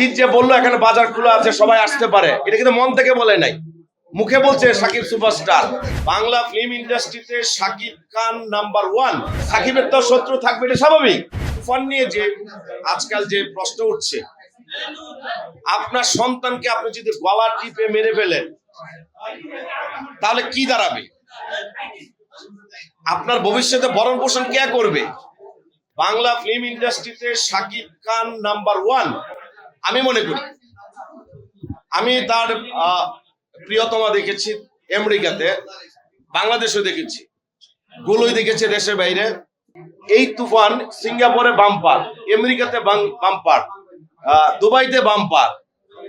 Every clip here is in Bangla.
জিৎ যে বলল, এখানে বাজার খোলা আছে, সবাই আসতে পারে। এটা কিন্তু মন থেকে বলে নাই। মুখে বলছে সাকিব সুপারস্টার। বাংলা ফিল্ম ইন্ডাস্ট্রিতে সাকিব খান নাম্বার ওয়ান সাকিবের তো শত্রু থাকবে, এটা স্বাভাবিক। তুফান নিয়ে যে আজকাল যে প্রশ্ন উঠছে, আপনার সন্তানকে আপনি যদি গলা টিপে মেরে ফেলেন, তাহলে কি দাঁড়াবে? আপনার ভবিষ্যতে ভরণ পোষণ কে করবে? বাংলা ফিল্ম ইন্ডাস্ট্রিতে সাকিব খান নাম্বার ওয়ান আমি মনে করি। আমি তার প্রিয়তমা দেখেছি আমেরিকাতে, বাংলাদেশেও দেখেছি। গুলোই দেখেছে দেশের বাইরে। এই তুফান সিঙ্গাপুরে বাম্পার, আমেরিকাতে বাম্পার দুবাইতে বাম্পার।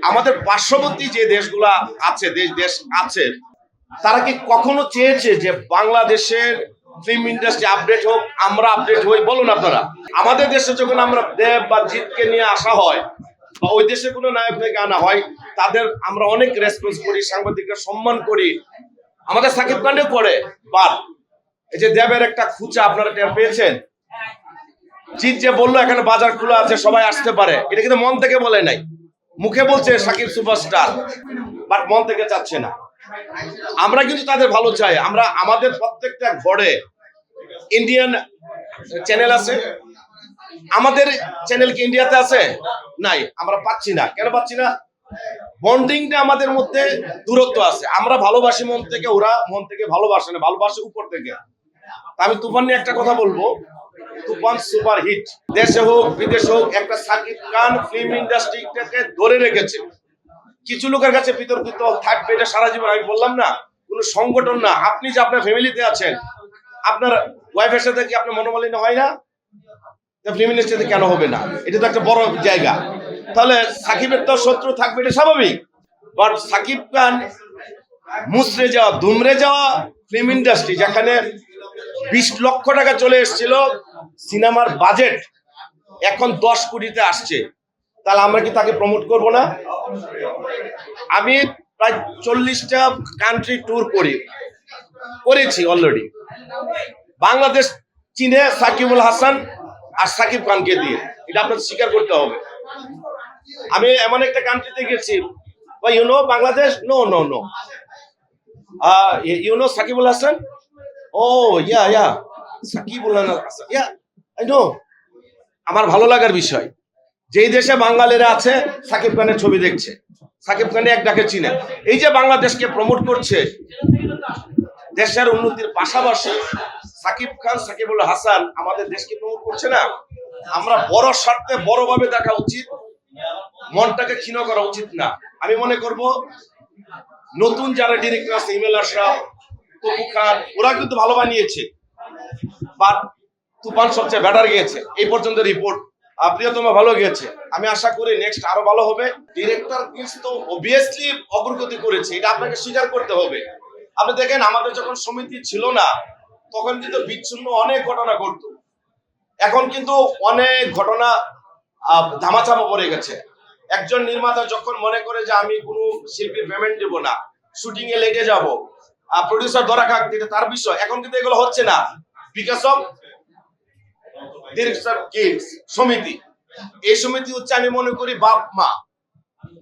আমাদের পার্শ্ববর্তী যে দেশগুলা আছে, দেশ দেশ আছে, তারা কি কখনো চেয়েছে যে বাংলাদেশের ফিল্ম ইন্ডাস্ট্রি আপডেট হোক, আমরা আপডেট হই? বলুন আপনারা। আমাদের দেশে যখন আমরা দেব বা জিতকে নিয়ে আসা হয় বা ওই দেশে কোনো নায়ক থেকে আনা হয়, তাদের আমরা অনেক রেসপন্স করি, সাংবাদিকরা সম্মান করি। আমাদের সাকিব খানেও করে বাট এই যে দেবের একটা খুচা আপনারা টের পেয়েছেন? জিৎ যে বলল, এখানে বাজার খোলা আছে, সবাই আসতে পারে। এটা কিন্তু মন থেকে বলে নাই। মুখে বলছে সাকিব সুপারস্টার বাট মন থেকে চাচ্ছে না। আমরা কিন্তু তাদের ভালো চাই। আমরা, আমাদের প্রত্যেকটা ঘরে ইন্ডিয়ান চ্যানেল আছে। আমাদের চ্যানেল কি ইন্ডিয়াতে আছে? নাই, আমরা পাচ্ছি না। কেন পাচ্ছি না? বন্ডিংটা আমাদের মধ্যে দূরত্ব আছে। আমরা ভালোবাসি মন থেকে, ওরা মন থেকে ভালোবাসে না, ভালোবাসে উপর থেকে। আমি তুফান নিয়ে একটা কথা বলব। তুফান সুপার হিট দেশে হোক, বিদেশে হোক, একটা সাকিব খান ফিল্ম ইন্ডাস্ট্রিটাকে ধরে রেখেছে। কিছু লোকের কাছে বিতর্কিত থাকবে, এটা সারা জীবন আমি বললাম না। কোনো সংগঠন না। আপনি যে আপনার ফ্যামিলিতে আছেন, আপনার ওয়াইফের সাথে কি আপনার মনোমালিন্য হয় না? ফিল্ম ইন্ডাস্ট্রিতে কেন হবে না? এটা তো একটা বড় জায়গা। তাহলে সাকিবের তো শত্রু থাকবে, এটা স্বাভাবিক। বাট সাকিব খান মুসরে যাওয়া দুমরে যাওয়া ফিল্ম ইন্ডাস্ট্রি যেখানে বিশ লক্ষ টাকা চলে এসেছিল সিনেমার বাজেট এখন দশ কোটিতে আসছে। তাহলে আমরা কি তাকে প্রমোট করব না? আমি প্রায় চল্লিশটা কান্ট্রি ট্যুর করি, করেছি অলরেডি বাংলাদেশ, চীনে সাকিবুল হাসান আর সাকিব খানকে দিয়ে। এটা আপনাকে স্বীকার করতে হবে। আমি এমন একটা কান্ট্রিতে গেছি you know Bangladesh no no no you know Sakibul Hasan? Oh yeah yeah Sakibul Hasan yeah no আমার ভালো লাগার বিষয়, যেই দেশে বাঙালিরা আছে, সাকিব খানের ছবি দেখছে। সাকিব খানে এক ডাকে চিনে। এই যে বাংলাদেশকে প্রমোট করছে, দেশের উন্নতির পাশাপাশি সাকিব খান, সাকিবুল হাসান আমাদের দেশকে প্রমোট করছে না। আমরা বড় স্বার্থে বড়ভাবে দেখা উচিত, মনটাকে ক্ষীণ করা উচিত না। আমি মনে করব, নতুন যারা ডিরেক্টর আছে, ইমেল আশরাফ, তপু খান, ওরা কিন্তু ভালো বানিয়েছে। বাট তুফান সবচেয়ে বেটার গিয়েছে। এই পর্যন্ত রিপোর্ট প্রিয়তমা ভালো গিয়েছে। আমি আশা করি নেক্সট আরও ভালো হবে। ডিরেক্টর কিন্তু অবভিয়াসলি অগ্রগতি করেছে, এটা আপনাকে স্বীকার করতে হবে। আপনি দেখেন, আমাদের যখন সমিতি ছিল না তখন কিন্তু বিচ্ছিন্ন অনেক ঘটনা ঘটতো। এখন কিন্তু অনেক ঘটনা আহ, ধামাচাপা পড়ে গেছে। একজন নির্মাতা যখন মনে করে যে আমি কোনো শিল্পীর পেমেন্ট দেবো না শুটিং এ লেটে যাব প্রডিউসার ধরা খাক এটা তার বিষয়। এখন কিন্তু এগুলো হচ্ছে না। বিকাশ অফ ডিরেক্টর কিডস সমিতি। এই সমিতি হচ্ছে আমি মনে করি বাপ মা